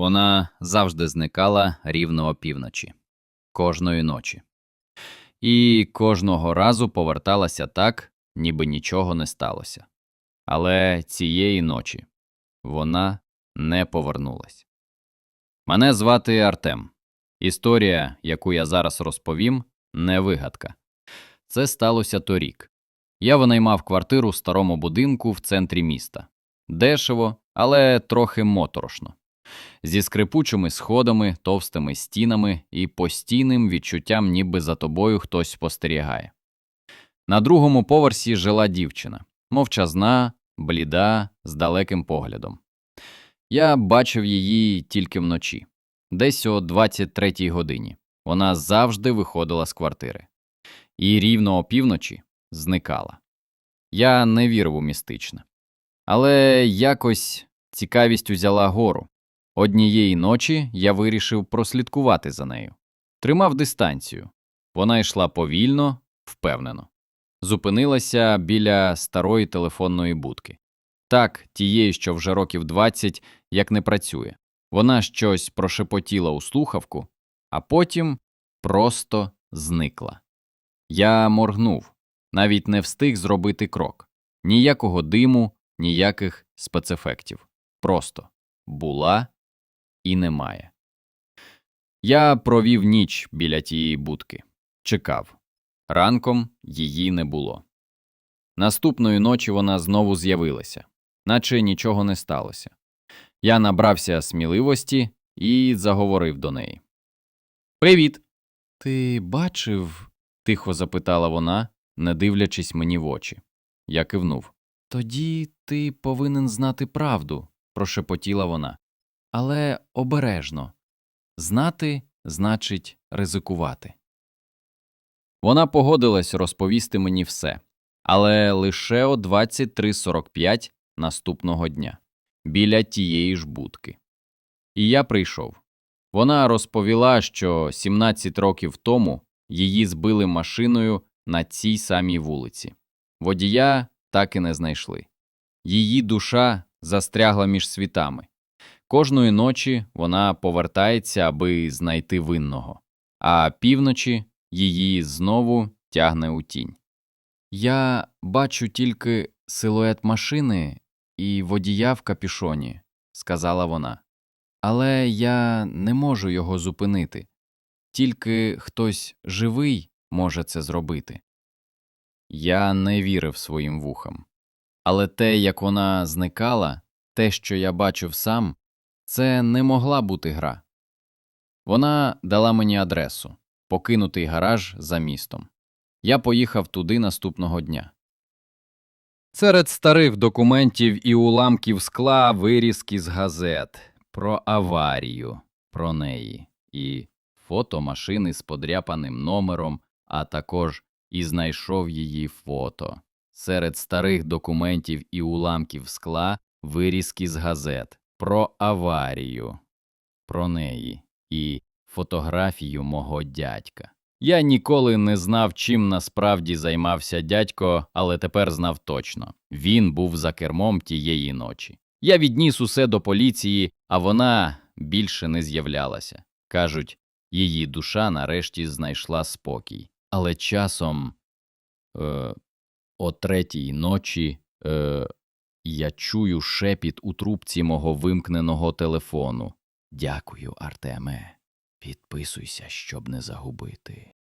Вона завжди зникала рівно опівночі, кожної ночі. І кожного разу поверталася так, ніби нічого не сталося. Але цієї ночі вона не повернулась. Мене звати Артем. Історія, яку я зараз розповім, не вигадка. Це сталося торік. Я винаймав квартиру в старому будинку в центрі міста. Дешево, але трохи моторошно. Зі скрипучими сходами, товстими стінами і постійним відчуттям, ніби за тобою хтось спостерігає. На другому поверсі жила дівчина, мовчазна, бліда, з далеким поглядом. Я бачив її тільки вночі, десь о 23-й годині. Вона завжди виходила з квартири. І рівно опівночі зникала. Я не вірив у містичне. Але якось цікавість узяла гору. Однієї ночі я вирішив прослідкувати за нею. Тримав дистанцію. Вона йшла повільно, впевнено. Зупинилася біля старої телефонної будки. Так, тієї, що вже років 20, як не працює. Вона щось прошепотіла у слухавку, а потім просто зникла. Я моргнув, навіть не встиг зробити крок. Ніякого диму, ніяких спецефектів. Просто була і немає. Я провів ніч біля тієї будки, чекав. Ранком її не було. Наступної ночі вона знову з'явилася, наче нічого не сталося. Я набрався сміливості і заговорив до неї. Привіт. Ти бачив? тихо запитала вона, не дивлячись мені в очі. Я кивнув. Тоді ти повинен знати правду, прошепотіла вона. Але обережно. Знати значить ризикувати. Вона погодилась розповісти мені все, але лише о 23.45 наступного дня, біля тієї ж будки. І я прийшов. Вона розповіла, що 17 років тому її збили машиною на цій самій вулиці. Водія так і не знайшли. Її душа застрягла між світами. Кожної ночі вона повертається, аби знайти винного, а півночі її знову тягне у тінь. Я бачу тільки силует машини і водія в капюшоні, сказала вона. Але я не можу його зупинити. Тільки хтось живий може це зробити. Я не вірив своїм вухам. Але те, як вона зникала, те, що я бачив сам, це не могла бути гра. Вона дала мені адресу покинутий гараж за містом. Я поїхав туди наступного дня. Серед старих документів і уламків скла вирізки з газет про аварію, про неї, і фото машини з подряпаним номером, а також і знайшов її фото. Серед старих документів і уламків скла вирізки з газет про аварію, про неї і фотографію мого дядька. Я ніколи не знав, чим насправді займався дядько, але тепер знав точно він був за кермом тієї ночі. Я відніс усе до поліції, а вона більше не з'являлася. Кажуть, її душа нарешті знайшла спокій. Але часом, е, о третій ночі, е, я чую шепіт у трубці мого вимкненого телефону. Дякую, Артеме. Підписуйся, щоб не загубити.